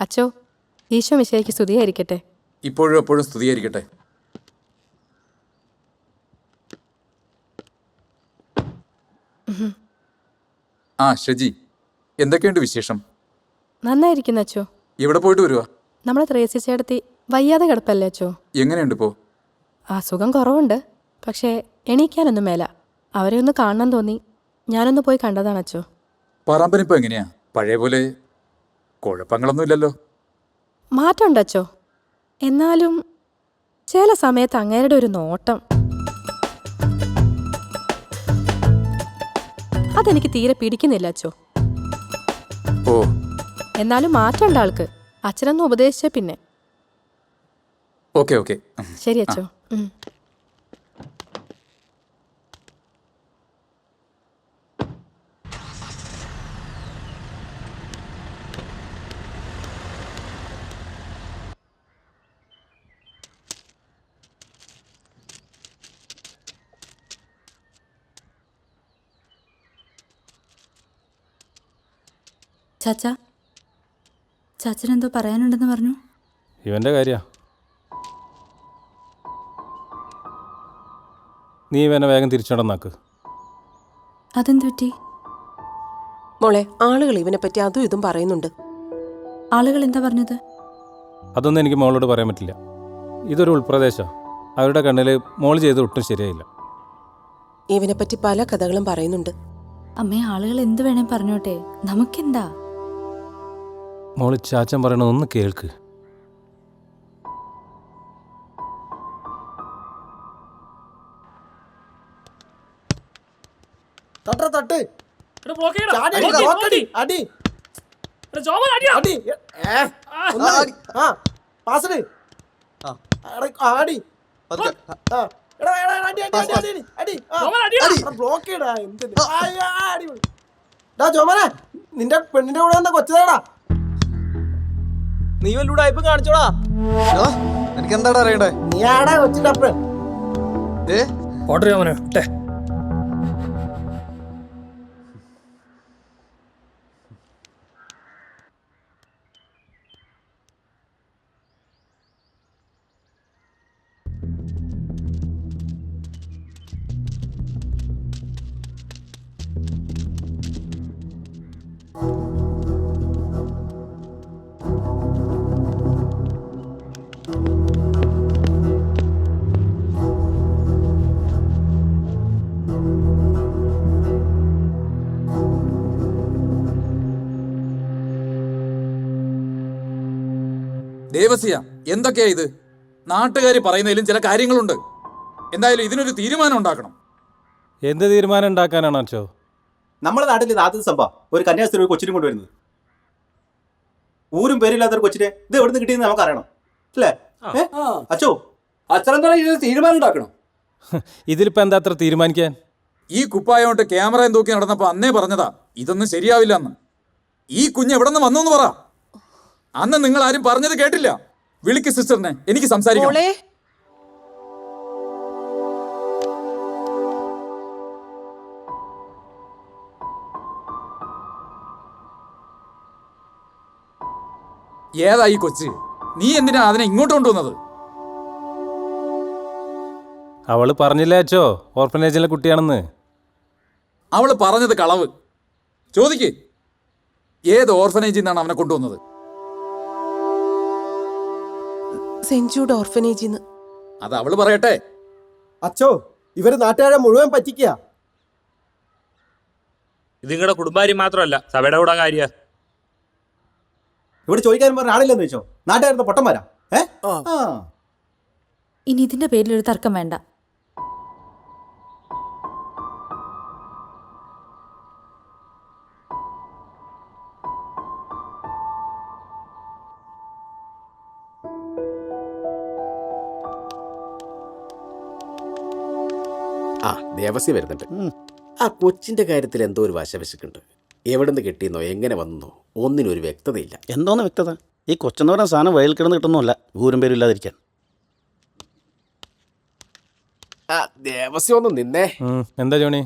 അച്ചോ ഈശോ മിശയ്ക്ക് സ്തുതിയായിരിക്കട്ടെ. ഇപ്പോഴും എപ്പോഴും സ്തുതിയായിരിക്കട്ടെ. ആ ഷജി എന്തൊക്കെയുണ്ട് വിശേഷം? നന്നായിരിക്കുന്നു അച്ചോ. എവിടെ പോയിട്ട് വരുവാ? നമ്മളെ ത്രേസി ചേട്ടത്തി വയ്യാതെ കിടപ്പല്ലേ അച്ചോ? എങ്ങനെയുണ്ട് ഇപ്പോ? അസുഖം കുറവുണ്ട്. പക്ഷേ എണീക്കാനൊന്നും മേല. അവരെ ഒന്ന് കാണണം തോന്നി ഞാനൊന്ന് പോയി കണ്ടതാണ് അച്ചോ. പറമ്പനിപ്പോ എങ്ങനെയാ? പഴയ പോലെ കുഴപ്പങ്ങളൊന്നുമില്ലല്ലോ. മാറ്റമുണ്ട് അച്ചോ എന്നാലും ചില സമയത്ത് അങ്ങേരുടെ ഒരു നോട്ടം. അതെനിക്ക് തീരെ പിടിക്കുന്നില്ല അച്ചോ ഓ. എന്നാലും മാറ്റമുണ്ട് ആൾക്ക്. അച്ഛനൊന്ന് ഉപദേശിച്ച പിന്നെ. Okay okay. ശരി അച്ചോ ചാച്ച ചാച്ചൻ എന്തോ പറയാനുണ്ടെന്ന് പറഞ്ഞു. ഇവന്റെ കാര്യ. നീ ഇവനെ വേഗം തിരിച്ചടന്നാക്ക്. അതെന്ത് പറ്റി? മോളെ ആളുകൾ ഇവനെ പറ്റി അതും ഇതും പറയുന്നുണ്ട്. ആളുകൾ എന്താ പറഞ്ഞത്? അതൊന്നും എനിക്ക് മോളോട് പറയാൻ പറ്റില്ല. ഇതൊരു ഉൾപ്രദേശമാണ് അവരുടെ കണ്ണിൽ മോൾ ചെയ്ത് ഒട്ടും ശരിയായില്ല. ഇവനെ പറ്റി പല കഥകളും പറയുന്നുണ്ട്. അമ്മേ ആളുകൾ എന്ത് വേണേ പറഞ്ഞോട്ടെ. നമുക്കെന്താ? മോൾ ചാച്ചൻ പറയണത് ഒന്ന് കേൾക്ക്. തട്ട് അടി, അടി, ആടി. നിന്റെ പെണ്ണിന്റെ കൂടെ വന്ന കൊച്ചതാടാ. നീ വല്ലൂടെ ഇപ്പൊ കാണിച്ചോടാ. എനിക്ക് എന്താടാ അറിയണ്ടേ? നീ ആടാ കൊച്ചിന്റെ അപ്പൻ. ഏ? ഓർഡർ ജോമോനെ ദേവസ്യ എന്തൊക്കെയാ ഇത്? നാട്ടുകാർ പറയുന്നതിലും ചില കാര്യങ്ങളുണ്ട്. എന്തായാലും ഇതിനൊരു തീരുമാനം ഉണ്ടാക്കണം. എന്ത് തീരുമാനം ഉണ്ടാക്കാനാണ് അച്ഛോ നമ്മുടെ നാട്ടിൽ ഇത് ആദ്യത്തെ സംഭവം. ഒരു കന്യാസ്ത്രീ ഒരു കൊച്ചിനും കൊണ്ടുവരുന്നത്. ഊരും പേരില്ലാത്ത ഒരു കൊച്ചിനെ ഇത് എവിടുന്ന് കിട്ടിയെന്ന് നമുക്ക് അറിയണം അല്ലേ ഏ? അച്ചോ? അച്ഛനെന്താ ഇത് തീരുമാനം ഉണ്ടാക്കണം. ഇതിലിപ്പോ എന്താ അത്ര തീരുമാനിക്കാൻ? ഈ കുപ്പായോട്ട് കൊണ്ട് ക്യാമറയും തൂക്കി നടന്നപ്പോ അന്നേ പറഞ്ഞതാ ഇതൊന്നും ശരിയാവില്ല എന്ന് ഈ കുഞ്ഞ് എവിടെ നിന്ന് വന്നു എന്ന് പറ. അന്ന് നിങ്ങൾ ആരും പറഞ്ഞത് കേട്ടില്ല. വിളിക്ക് സിസ്റ്ററിനെ. എനിക്ക് സംസാരിക്കണം. മോളെ. കൊച്ചി ഈ കൊച്ച്? നീ എന്തിനാ അതിനെ ഇങ്ങോട്ട് കൊണ്ടുവന്നത്? അവൾ പറഞ്ഞില്ലേ അച്ചോ? ഓർഫനേജിലെ കുട്ടിയാണെന്ന്. അവൾ പറഞ്ഞത് കളവ്. ചോദിക്ക്. ഏത് ഓർഫനേജിൽ നിന്നാണ് അവനെ കൊണ്ടുവന്നത്? ജൂഡ് ഓർഫനേജിൽ നിന്ന് അത് അവൾ പറയട്ടെ. അച്ചോ ഇവർ നാട്ടുകാരെ മുഴുവൻ പറ്റിക്കുക ഇത് നിങ്ങളുടെ കുടുംബാരി മാത്രമല്ല സഭയുടെ കൂടെ കാര്യ ഇവിടെ ചോദിക്കാൻ പറഞ്ഞ ആളില്ലെന്ന് വെച്ചോ നാട്ടുകാരുടെ പൊട്ടന്മാരാ? ഏ? ആ. ഇനി ഇതിന്റെ പേരിൽ ഒരു തർക്കം വേണ്ട. ആ ദേവസ്യ വരുന്നുണ്ട്. ആ കൊച്ചിന്റെ കാര്യത്തിൽ എന്തോ ഒരു വശവശക്കുണ്ട്. എവിടെ നിന്ന് കിട്ടിയെന്നോ എങ്ങനെ വന്നോ ഒന്നിനും ഒരു വ്യക്തതയില്ല. എന്തോന്ന് വ്യക്തത? ഈ കൊച്ചെന്ന് പറഞ്ഞ സാധനം വയൽ കിടന്ന് കിട്ടുന്നുമല്ല ഊരും പേരും ഇല്ലാതിരിക്കാൻ. ആ ദേവസ്യം ഒന്ന് നിന്നേ. എന്താ ജോണി?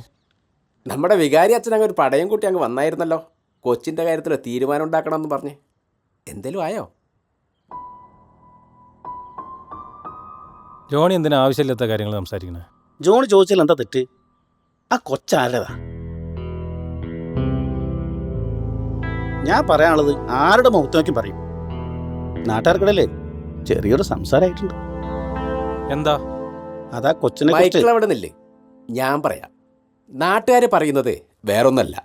നമ്മുടെ വികാരി അച്ഛൻ അങ്ങ് ഒരു പടയം കൂട്ടി അങ്ങ് വന്നായിരുന്നല്ലോ. കൊച്ചിന്റെ കാര്യത്തിൽ തീരുമാനം ഉണ്ടാക്കണം എന്ന് പറഞ്ഞ്. എന്തേലും ആയോ? ജോണി എന്തിനാ ആവശ്യമില്ലാത്ത കാര്യങ്ങൾ സംസാരിക്കണേ? ജോണി ചോദിച്ചാൽ എന്താ തെറ്റ്? ആ കൊച്ചാരതാ ഞാൻ പറയാനുള്ളത് ആരുടെ മുഖത്ത് നോക്കി പറയും. നാട്ടുകാർക്കിടയിലേ ചെറിയൊരു സംസാരമായിട്ടുണ്ട് എന്താ? അതാ കൊച്ചിനെ മൈക്കിൾ അവിടെ ഞാൻ പറയാം. നാട്ടുകാർ പറയുന്നത് വേറൊന്നല്ല.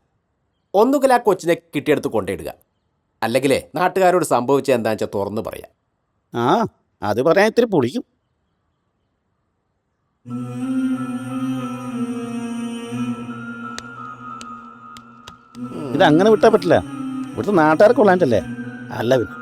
ഒന്നുകിൽ ആ കൊച്ചിനെ കിട്ടിയെടുത്ത് കൊണ്ടിടുക അല്ലെങ്കിലേ നാട്ടുകാരോട് സംഭവിച്ച എന്താണെന്ന് വെച്ചാൽ തുറന്നു പറയാം. ആ അത് പറയാൻ ഇത്തിരി പൊളിക്കും ഇത് അങ്ങനെ വിട്ടാ പറ്റില്ല. ഇവിടുത്തെ നാട്ടുകാർ കൊള്ളാണ്ടല്ലേ അല്ല പിന്നെ.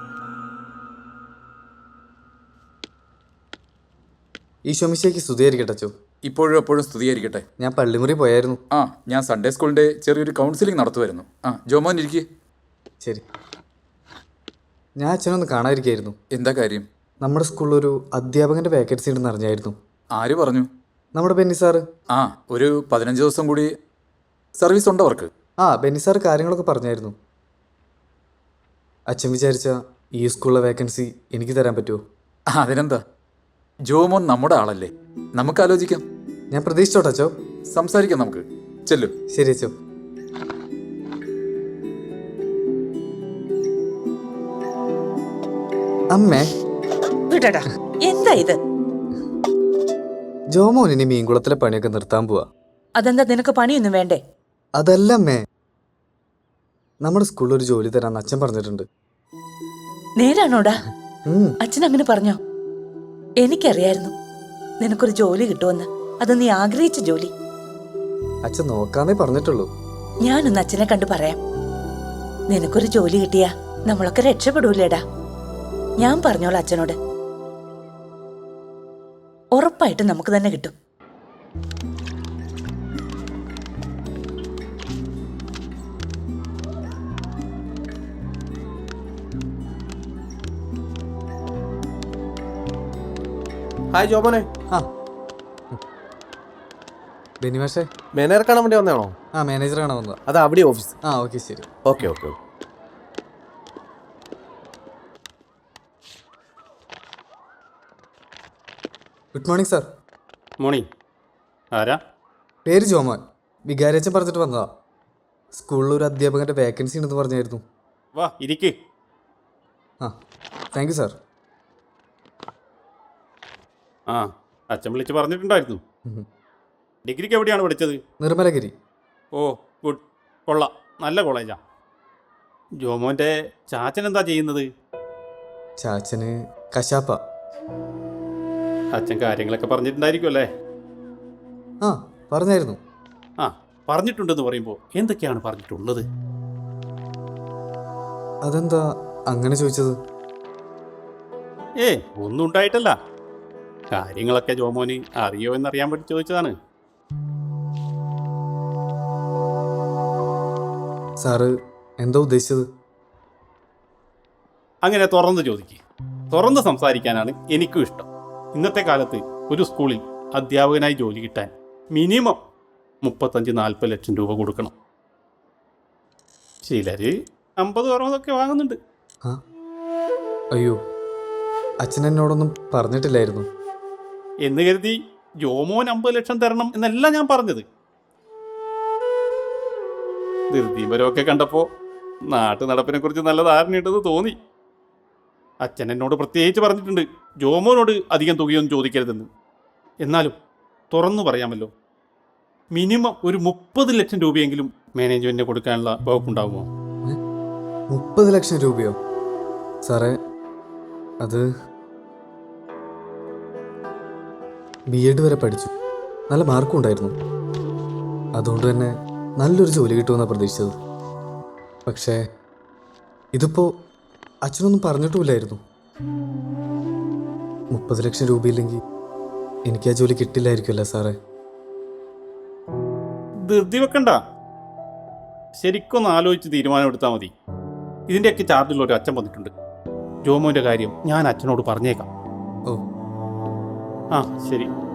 ഈശോമിശയ്ക്ക് സ്തുതിയായിരിക്കട്ടെ അച്ചോ. ഇപ്പോഴും എപ്പോഴും സ്തുതിയായിരിക്കട്ടെ. ഞാൻ പള്ളിമുറി പോയായിരുന്നു. ആ ഞാൻ സൺഡേ സ്കൂളിന്റെ ചെറിയൊരു കൗൺസിലിംഗ് നടത്തുമായിരുന്നു ആ ജോമോൻ ഇരിക്കേ. ശരി. ഞാൻ അച്ഛനൊന്ന് കാണാതിരിക്കായിരുന്നു. എന്താ കാര്യം? നമ്മുടെ സ്കൂളിൽ ഒരു അധ്യാപകന്റെ വേക്കൻസി ഉണ്ടെന്ന് അറിഞ്ഞായിരുന്നു. ആര് പറഞ്ഞു? നമ്മുടെ ബെന്നി സാറ് ആ ഒരു പതിനഞ്ച് ദിവസം കൂടി സർവീസ് ഉണ്ട് അവർക്ക്. ആ ബെന്നി സാർ കാര്യങ്ങളൊക്കെ പറഞ്ഞായിരുന്നു. അച്ഛൻ വിചാരിച്ച ഈ സ്കൂളിലെ വേക്കൻസി എനിക്ക് തരാൻ പറ്റുമോ? അതിനെന്താ? ജോമോൻ നമ്മുടെ ആളല്ലേ. നമുക്ക് ആലോചിക്കാം. ഞാൻ പ്രതീക്ഷിച്ചോട്ടെ അച്ഛോ സംസാരിക്കാം നമുക്ക്. ചെല്ലു. ശരി അച്ഛോ അമ്മേ. വിടടാ എന്താ ഇത്? ജോമോൻ ഇനി മീൻകുളത്തിലെ പണിയൊക്കെ നിർത്താൻ പോവാ. അതെന്താ നിനക്ക് പണിയൊന്നും വേണ്ടേ? അതല്ല മേ നമ്മുടെ സ്കൂളിൽ ഒരു ജോലി തരാന്ന് അച്ഛൻ പറഞ്ഞിട്ടുണ്ട്. നേരാണോടാ? ഉം, അച്ഛൻ അങ്ങനെ പറഞ്ഞോ? എനിക്കറിയായിരുന്നു നിനക്കൊരു ജോലി കിട്ടുമെന്ന്. അത് നീ ആഗ്രഹിച്ച ജോലി. അച്ഛൻ നോക്കാന്നേ പറഞ്ഞിട്ടുള്ളൂ. ഞാനൊന്ന് അച്ഛനെ കണ്ടു പറയാം. നിനക്കൊരു ജോലി കിട്ടിയാ നമ്മളൊക്കെ രക്ഷപ്പെടൂലേടാ ഞാൻ പറഞ്ഞോളാം അച്ഛനോട്. ഉറപ്പായിട്ടും നമുക്ക് തന്നെ കിട്ടും. ഹായ് ജോമോനെ. ആ. ബെനിമാഷേ. മാനേജർ കാണാൻ വേണ്ടി വന്നാണോ ആ മാനേജർ കാണാൻ വന്നതാ. അത് അവിടെ ഓഫീസ്. ആ ഓക്കെ ശരി. Okay okay. Good morning sir morning ആരാ? പേര് ജോമോൻ. വികാരച്ചൻ പറഞ്ഞിട്ട് വന്നതാ. സ്കൂളിൽ ഒരു അധ്യാപകന്റെ വേക്കൻസി ഉണ്ടെന്ന് പറഞ്ഞായിരുന്നു. വാ ഇരിക്ക്. ആ താങ്ക് യു സാർ ആ അച്ഛൻ വിളിച്ച് പറഞ്ഞിട്ടുണ്ടായിരുന്നു. ഡിഗ്രിക്ക് എവിടെയാണ് പഠിച്ചത്? നിർമ്മലഗിരി. ഓ ഗുഡ്. കൊള്ള. നല്ല കോളേജാ. ജോമോന്റെ ചാച്ചൻ എന്താ ചെയ്യുന്നത്? ചാച്ചന് കശാപ്പ. അച്ഛൻ കാര്യങ്ങളൊക്കെ പറഞ്ഞിട്ടുണ്ടായിരിക്കും അല്ലേ? ആ പറഞ്ഞായിരുന്നു. ആ പറഞ്ഞിട്ടുണ്ടെന്ന് പറയുമ്പോൾ എന്തൊക്കെയാണ് പറഞ്ഞിട്ടുള്ളത്? അതെന്താ അങ്ങനെ ചോദിച്ചത്? ഏ ഒന്നും ഉണ്ടായിട്ടല്ല. കാര്യങ്ങളൊക്കെ ജോമോന് അറിയോ എന്നറിയാൻ വേണ്ടി ചോദിച്ചതാണ്. സാറ് എന്താ ഉദ്ദേശിച്ചത്? അങ്ങനെ തുറന്ന് ചോദിക്കുക തുറന്ന് സംസാരിക്കാനാണ് എനിക്കും ഇഷ്ടം. ഇന്നത്തെ കാലത്ത് ഒരു സ്കൂളിൽ അധ്യാപകനായി ജോലി കിട്ടാൻ മിനിമം മുപ്പത്തഞ്ച് നാൽപ്പത് ലക്ഷം രൂപ കൊടുക്കണം. ചിലർ അമ്പത് അറുപതൊക്കെ വാങ്ങുന്നുണ്ട്. അയ്യോ അച്ഛൻ എന്നോടൊന്നും പറഞ്ഞിട്ടില്ലായിരുന്നു. എന്ന് കരുതി ജോമോൻ അമ്പത് ലക്ഷം തരണം എന്നല്ല ഞാൻ പറഞ്ഞത്. ധൃതീപരമൊക്കെ കണ്ടപ്പോൾ നാട്ടു നടപ്പിനെ കുറിച്ച് നല്ല ധാരണയുണ്ടെന്ന് തോന്നി. അച്ഛൻ എന്നോട് പ്രത്യേകിച്ച് പറഞ്ഞിട്ടുണ്ട്. ജോമോനോട് അധികം തുകയൊന്നും ചോദിക്കരുതെന്ന്. എന്നാലും തുറന്നു പറയാമല്ലോ. മിനിമം ഒരു മുപ്പത് ലക്ഷം രൂപയെങ്കിലും മാനേജ്മെന്റിന് കൊടുക്കാനുള്ള വകുപ്പുണ്ടാകുമോ മുപ്പത് ലക്ഷം രൂപയോ? സാറേ അത് ബി എഡ് വരെ പഠിച്ചു. നല്ല മാർക്കും ഉണ്ടായിരുന്നു. അതുകൊണ്ട് തന്നെ നല്ലൊരു ജോലി കിട്ടുമെന്നാണ് പ്രതീക്ഷിച്ചത്. പക്ഷേ ഇതിപ്പോൾ അച്ഛനൊന്നും പറഞ്ഞിട്ടുമില്ലായിരുന്നു. മുപ്പത് ലക്ഷം രൂപയില്ലെങ്കിൽ എനിക്ക് ആ ജോലി കിട്ടില്ലായിരിക്കുമല്ലേ സാറേ. ധൃതി വെക്കണ്ട. ശരിക്കൊന്ന് ആലോചിച്ച് തീരുമാനമെടുത്താൽ മതി. ഇതിന്റെയൊക്കെ ചാർജുള്ള ഒരു അച്ഛൻ വന്നിട്ടുണ്ട്. ജോമോന്റെ കാര്യം ഞാൻ അച്ഛനോട് പറഞ്ഞേക്കാം. ഓ. ആ ശരി.